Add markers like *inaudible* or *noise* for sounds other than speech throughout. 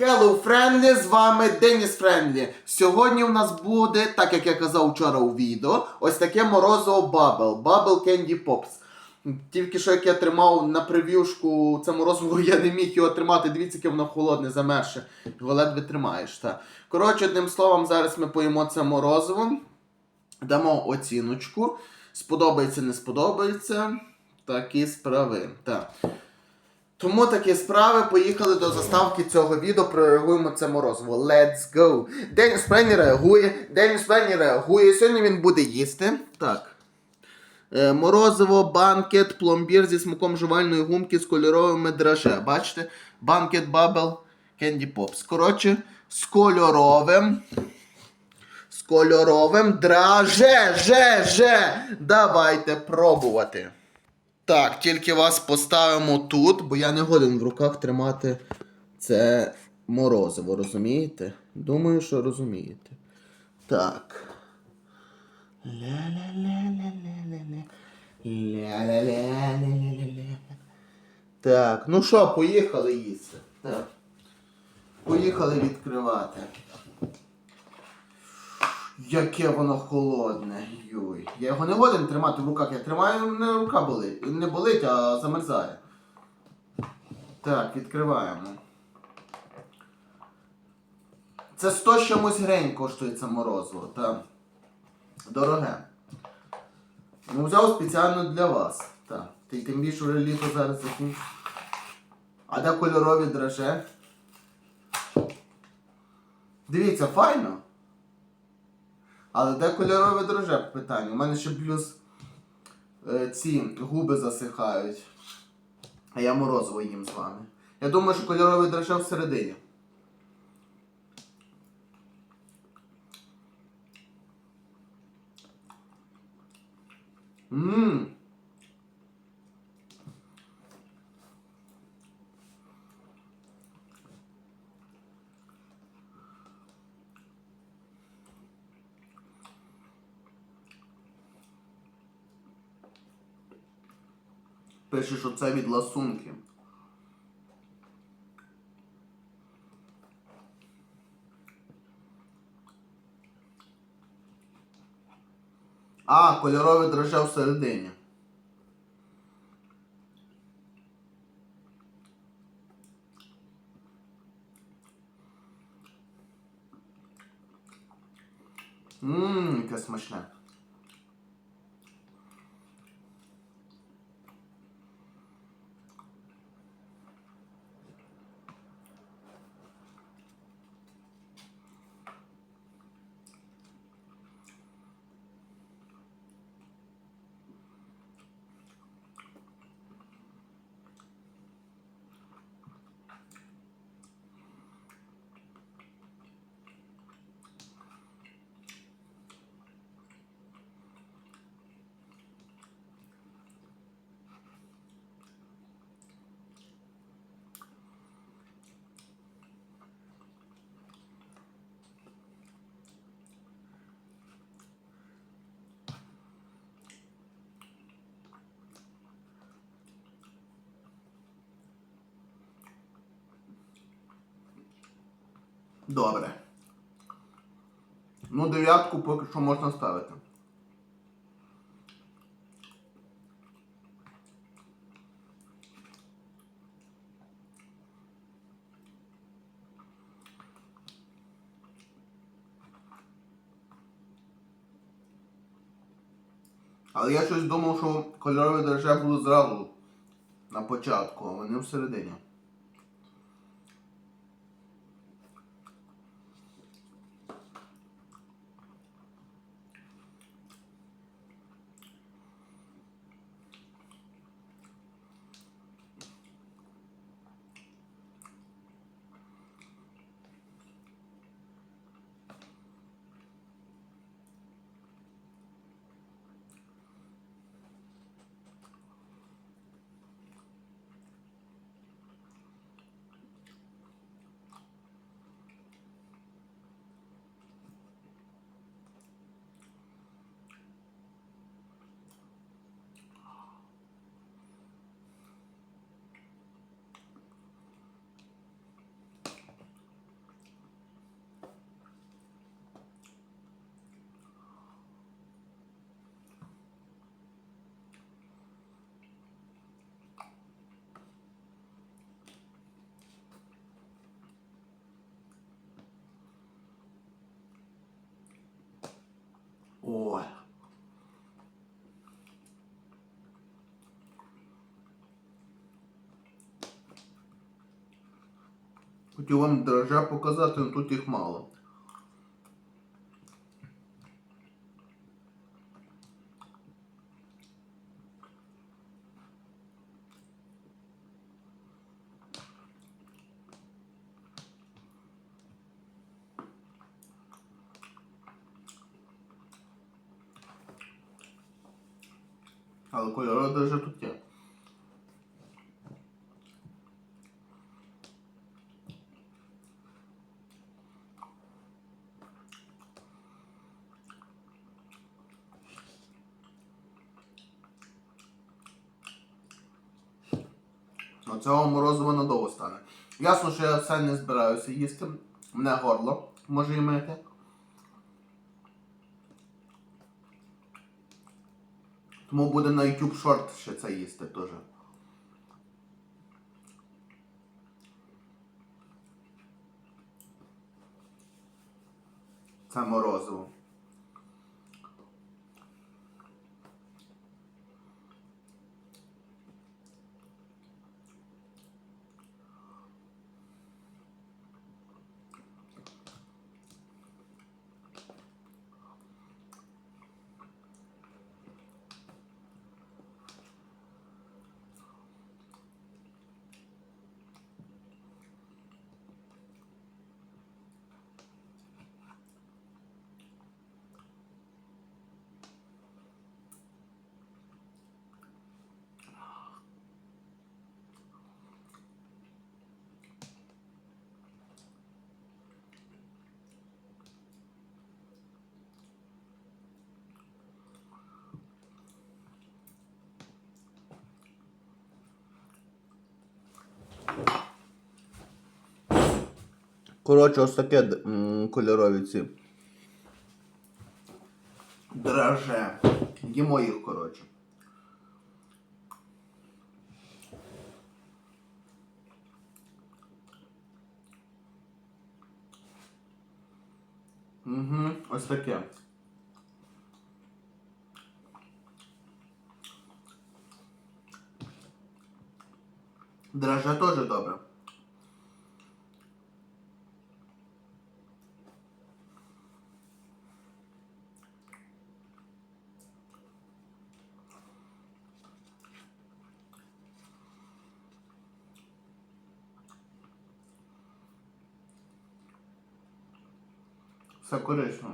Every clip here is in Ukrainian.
Hello, Friendly, з вами Деніс Френдлі. Сьогодні у нас буде, так як я казав вчора у відео, ось таке морозиво Bubble, Bubble Candy Pops. Тільки що як я тримав на прев'юшку це морозиво, *laughs* я не міг його тримати. Дивіться, яке воно холодне, замерше. Його ледве тримаєш. Та. Коротше, одним словом, зараз ми поїмо це морозиво. Дамо оціночку. Сподобається, не сподобається. Такі справи. Так. Тому такі справи. Поїхали до заставки цього відео. Прореагуємо це морозиво. Let's go! Деніс Пенні реагує. Деніс Пенні реагує. Сьогодні він буде їсти. Так. Е, морозиво, банкет, пломбір зі смаком жувальної гумки з кольоровими драже. Бачите? Банкет Бабл Кенді Попс. Коротше, з кольоровим. З кольоровим драже. Же, же. Давайте пробувати. Так, тільки вас поставимо тут, бо я не годен в руках тримати це морозиво, розумієте? Думаю, що розумієте. Так. Так, ну що, поїхали їсти. Так. Поїхали відкривати. Яке воно холодне. Йой. Я його не годен тримати в руках. Я тримаю, не рука болить. Не болить, а замерзає. Так, відкриваємо. Це 100 з чимось грень коштує це морозиво. Так. Дороге. Ну, взяв спеціально для вас. Ти тим більше вже літо зараз закінчиться. А де кольорові драже? Дивіться, файно. Але де кольорове дроже питання? У мене ще плюс е, ці губи засихають. А я морозиво їм з вами. Я думаю, що кольорове дроже всередині. Ммм. Пише, що це від ласунки. А, кольорове драже всередині. Ммм, яке смачне. Добре. Ну, дев'ятку поки що можна ставити. Але я щось думав, що кольорові дрожжа будуть зразу на початку, а вони всередині. Хотів вам дрожжа показати, але тут їх мало. Але кольорове дрожжа тут є. Оцього морозива надовго стане. Ясно, що я все не збираюся їсти. Мене горло може і мити. Тому буде на YouTube шорт ще це їсти теж. Це морозиво. Коротше, ось таке м, кольорові ці. Драже. Їмо їх, коротше. Угу, ось таке. Драже теж добре. Все корисно.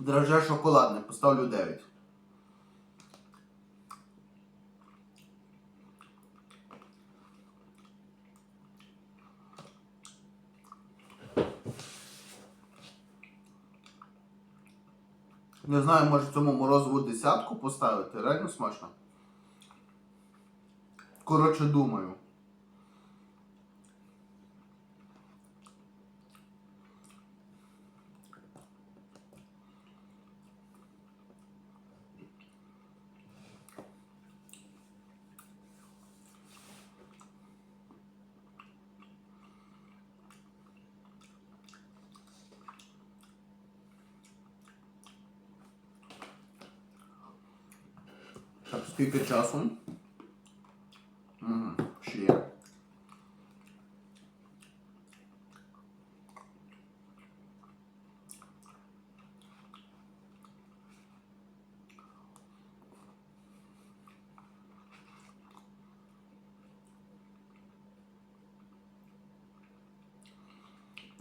Драже шоколадне, поставлю 9. Не знаю, може цьому морозиву десятку поставити, реально смачно. Коротше, думаю. Так, скільки часу? Угу, ще є.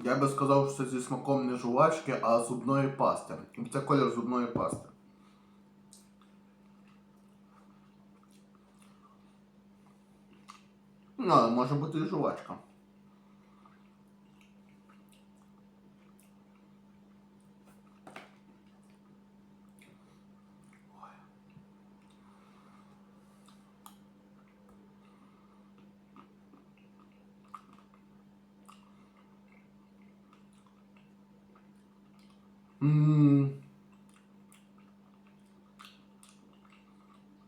Я би сказав, що це зі смаком не жувачки, а зубної пасти. Це колір зубної пасти. Ну, але може бути і жувачка.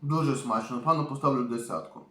Дуже смачно. Напевно, поставлю десятку.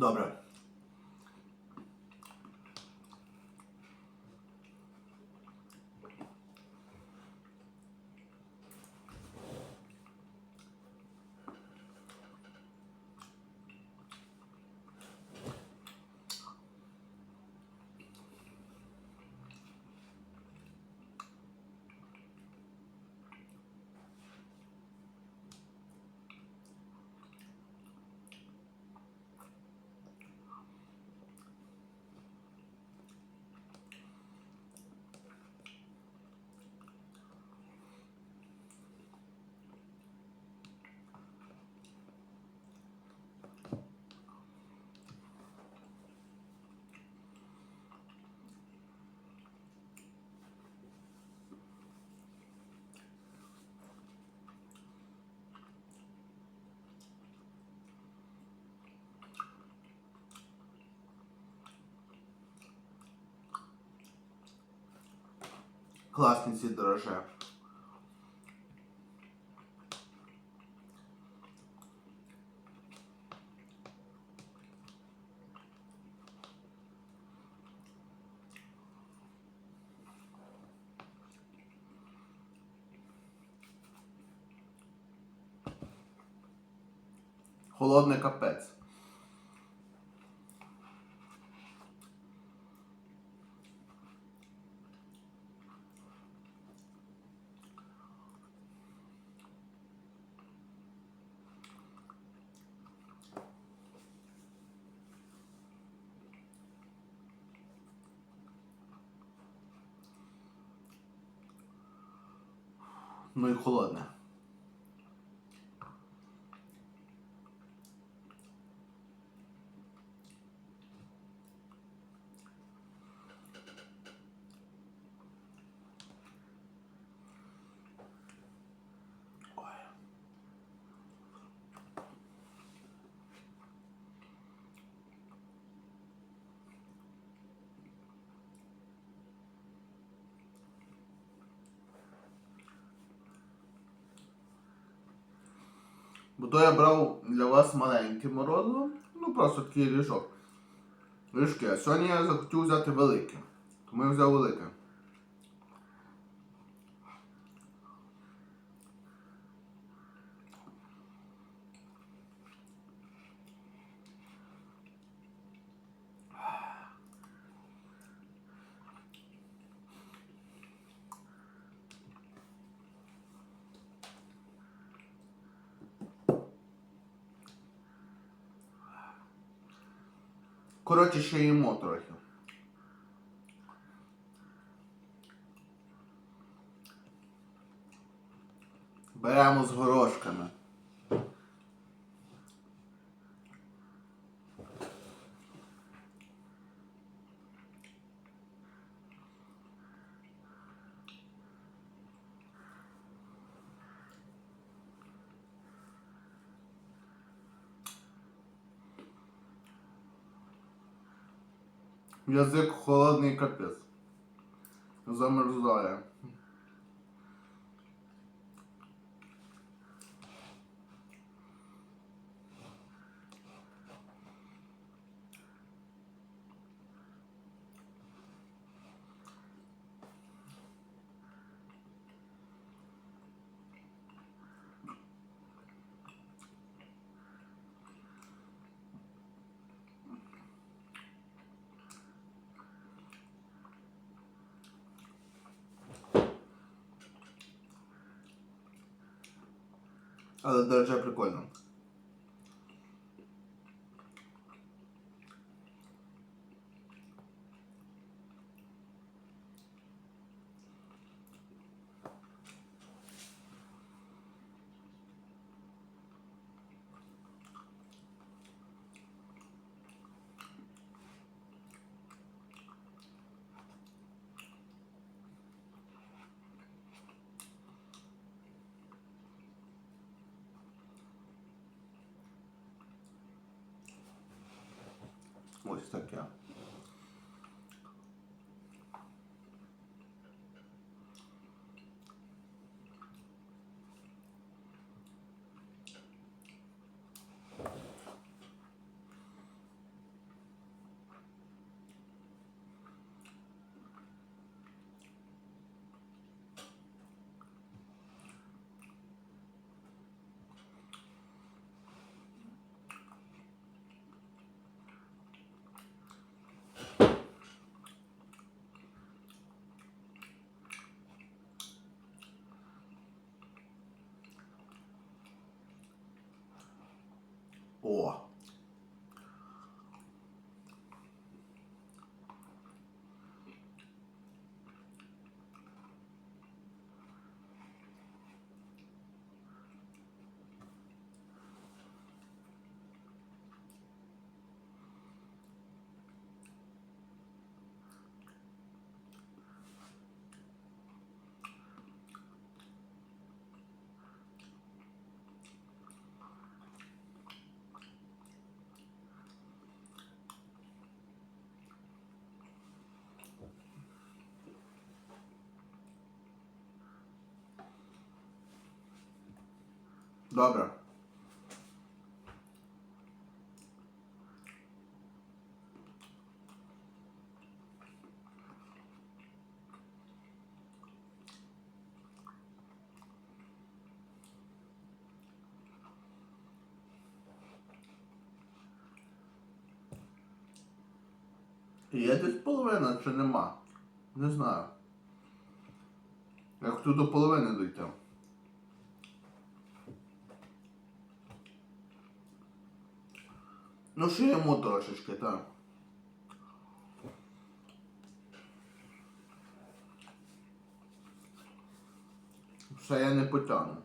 Добре. Класні ці дроже. Холодний капець. Ну і холодне. Ой. Бо я брав для вас маленьке морозиво, ну просто такий ріжок. Ріжки. А сьогодні я захотів взяти велике. Тому я взяв велике. Коротше, ще їмо трохи. Беремо з горошками. Язик холодний капець. Замерзає. Але дороже прикольно. Ось таке. Добре. Є десь половина чи нема? Не знаю. Як тут до половини дойти. Ну, йому трошечки, так. Все я не потягну.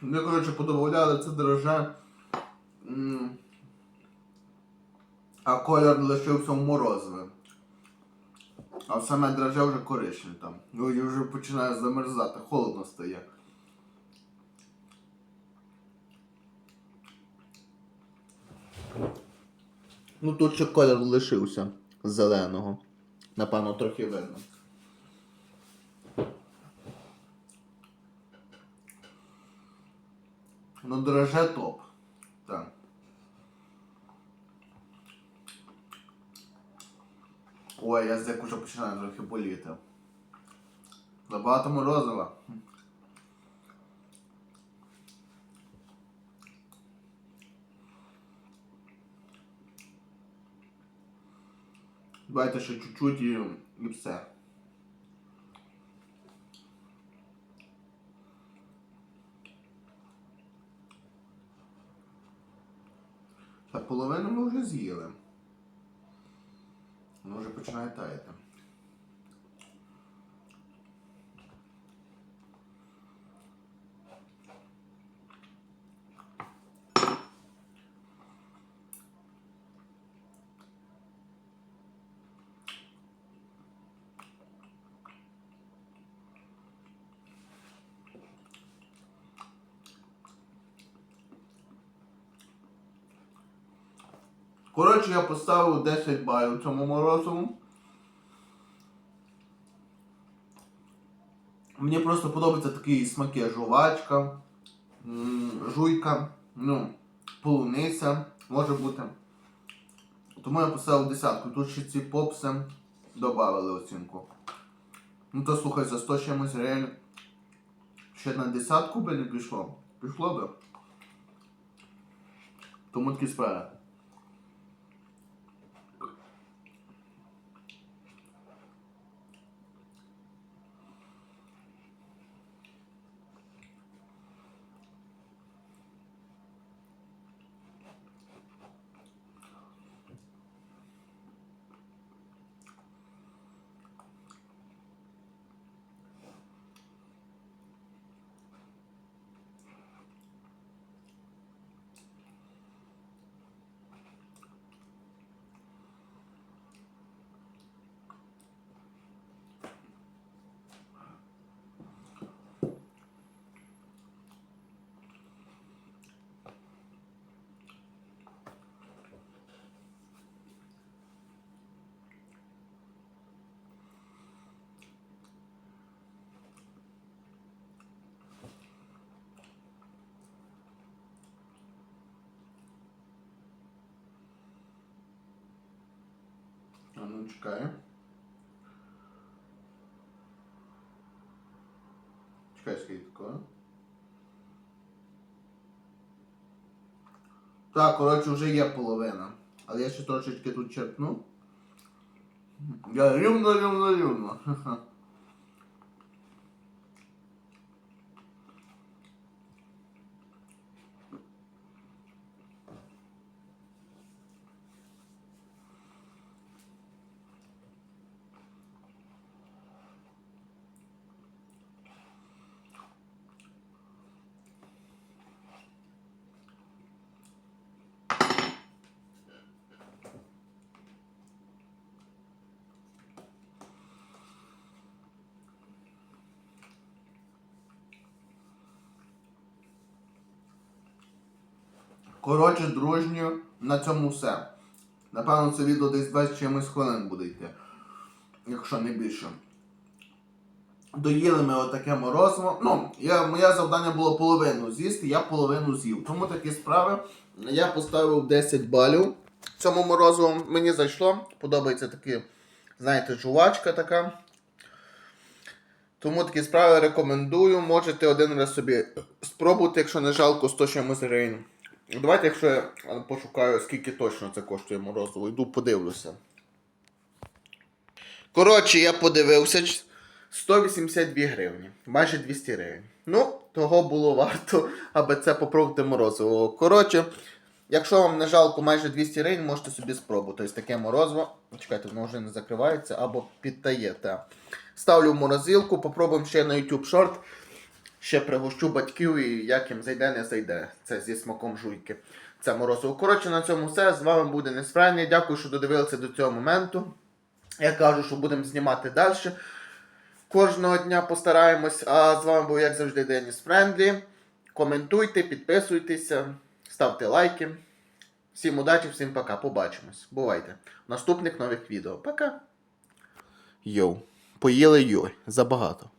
Ми, коротше, подобавляли це дроже. А колір лишився в морозиве. А саме драже вже коричневе там. Ну, і вже починає замерзати, холодно стає. Ну тут ще колір лишився зеленого. Напевно, трохи видно. Ну, драже топ. Так. Ой, язик уже починає трохи боліти. Забагато морозива. Давайте ще чуть-чуть і, і все. Та половину ми вже з'їли. Воно вже починає таяти. Коротше, я поставив 10 балів цьому морозову. Мені просто подобаються такі смаки жувачка, жуйка, ну, полуниця, може бути. Тому я поставив десятку. Тут ще ці попси додали оцінку. Ну то слухай, за 100 чимось реально ще на десятку би не пішло. Пішло би. Тому такі справи. Чекай. Чекай, скільки такого. Так, коротше, вже є половина. Але я ще трошечки тут черпну. Я рівно, *laughs* Коротше, дружньо, на цьому все. Напевно, це відео десь 20 чимось хвилин буде йти. Якщо не більше. Доїли ми отаке морозиво. Ну, я, моє завдання було половину з'їсти, я половину з'їв. Тому такі справи. Я поставив 10 балів цьому морозиву. Мені зайшло. Подобається такі, знаєте, жувачка така. Тому такі справи рекомендую. Можете один раз собі спробувати, якщо не жалко 100 чимось гривень. Давайте, якщо я е, пошукаю, скільки точно це коштує морозиво, йду подивлюся. Коротше, я подивився. 182 гривні, майже 200 гривень. Ну, того було варто, аби це попробувати морозиво. Коротше, якщо вам не жалко майже 200 гривень, можете собі спробувати. Ось таке морозиво. Чекайте, воно вже не закривається або підтає. Та. Ставлю в морозилку, попробуємо ще на YouTube шорт. Ще пригощу батьків і як їм зайде, не зайде. Це зі смаком жуйки. Це морозиво. Коротше, на цьому все. З вами буде Несфрайний. Дякую, що додивилися до цього моменту. Я кажу, що будемо знімати далі. Кожного дня постараємось. А з вами був, як завжди, Деніс Френдлі. Коментуйте, підписуйтеся, ставте лайки. Всім удачі, всім пока. Побачимось. Бувайте. В наступних нових відео. Пока. Йоу. Поїли йой. Забагато.